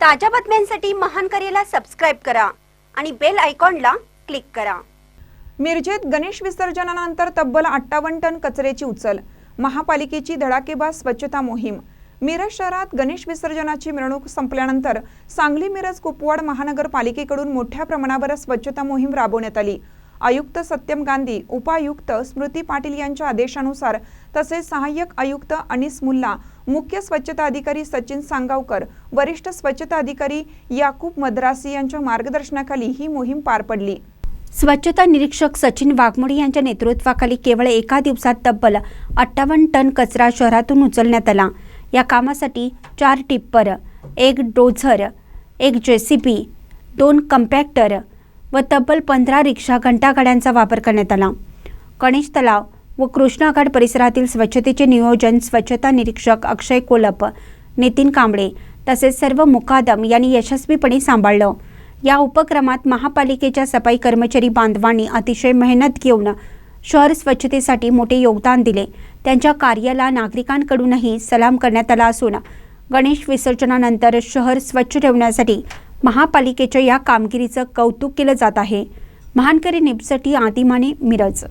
ताज्या बातम्यांसाठी महान करेला सबस्क्राईब करा आणि बेल आयकॉनला क्लिक करा. मिरजेत गणेश विसर्जनानंतर तब्बल अठ्ठावन्न टन कचऱ्याची उचल. महापालिकेची धडाकेबाज स्वच्छता मोहीम. मिरज शहरात गणेश विसर्जनाची मिरवणूक संपल्यानंतर सांगली मिरज कुपवाड महानगरपालिकेकडून मोठ्या प्रमाणावर स्वच्छता मोहीम राबवण्यात आली. आयुक्त सत्यम गांधी उपायुक्त स्मृती पाटील यांच्या आदेशानुसार तसेच सहाय्यक आयुक्त अनिस मुल्ला मुख्य स्वच्छता अधिकारी सचिन सांगावकर वरिष्ठ स्वच्छता अधिकारी याकूब मद्रासी यांच्या मार्गदर्शनाखाली ही मोहीम पार पडली. स्वच्छता निरीक्षक सचिन वाघमोडे यांच्या नेतृत्वाखाली केवळ एका दिवसात तब्बल अठ्ठावन्न टन कचरा शहरातून उचलण्यात आला. या कामासाठी चार टिप्पर एक डोझर एक जेसीबी दोन कम्पॅक्टर व तब्बल पंधरा रिक्षा घंटागाड्यांचा वापर करण्यात आला. गणेश तलाव व कृष्णाघाट परिसरातील स्वच्छतेचे नियोजन स्वच्छता निरीक्षक अक्षय कोलप नितीन कांबळे तसेच सर्व मुकादम यांनी यशस्वीपणे सांभाळलं. या उपक्रमात महापालिकेच्या सफाई कर्मचारी बांधवांनी अतिशय मेहनत घेऊन शहर स्वच्छतेसाठी मोठे योगदान दिले. त्यांच्या कार्याला नागरिकांकडूनही सलाम करण्यात आला असून गणेश विसर्जनानंतर शहर स्वच्छ ठेवण्यासाठी महापालिकेच्या या कामगिरीचं कौतुक केलं जात आहे. महानकरी निपसाठी आदिमाने मिरज